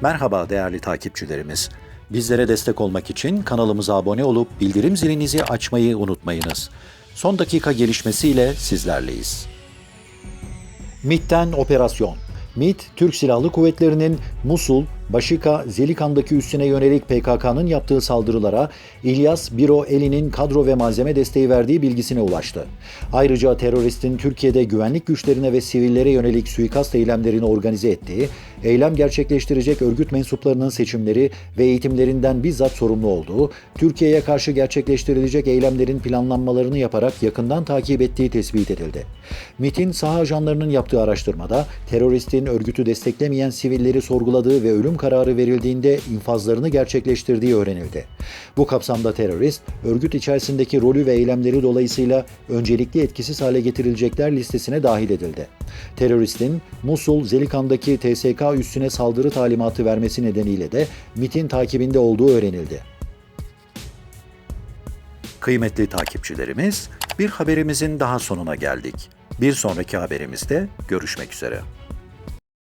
Merhaba değerli takipçilerimiz. Bizlere destek olmak için kanalımıza abone olup bildirim zilinizi açmayı unutmayınız. Son dakika gelişmesiyle sizlerleyiz. MİT'ten operasyon. MİT, Türk Silahlı Kuvvetleri'nin Musul, Başika, Zelikan'daki üssüne yönelik PKK'nın yaptığı saldırılara İlyas Biro Eli'nin kadro ve malzeme desteği verdiği bilgisine ulaştı. Ayrıca teröristin Türkiye'de güvenlik güçlerine ve sivillere yönelik suikast eylemlerini organize ettiği, eylem gerçekleştirecek örgüt mensuplarının seçimleri ve eğitimlerinden bizzat sorumlu olduğu, Türkiye'ye karşı gerçekleştirilecek eylemlerin planlanmalarını yaparak yakından takip ettiği tespit edildi. MİT'in saha ajanlarının yaptığı araştırmada teröristin örgütü desteklemeyen sivilleri sorguladığı ve ölüm kararı verildiğinde infazlarını gerçekleştirdiği öğrenildi. Bu kapsamda terörist, örgüt içerisindeki rolü ve eylemleri dolayısıyla öncelikli etkisiz hale getirilecekler listesine dahil edildi. Teröristin Musul, Zelikan'daki TSK üssüne saldırı talimatı vermesi nedeniyle de MİT'in takibinde olduğu öğrenildi. Kıymetli takipçilerimiz, bir haberimizin daha sonuna geldik. Bir sonraki haberimizde görüşmek üzere.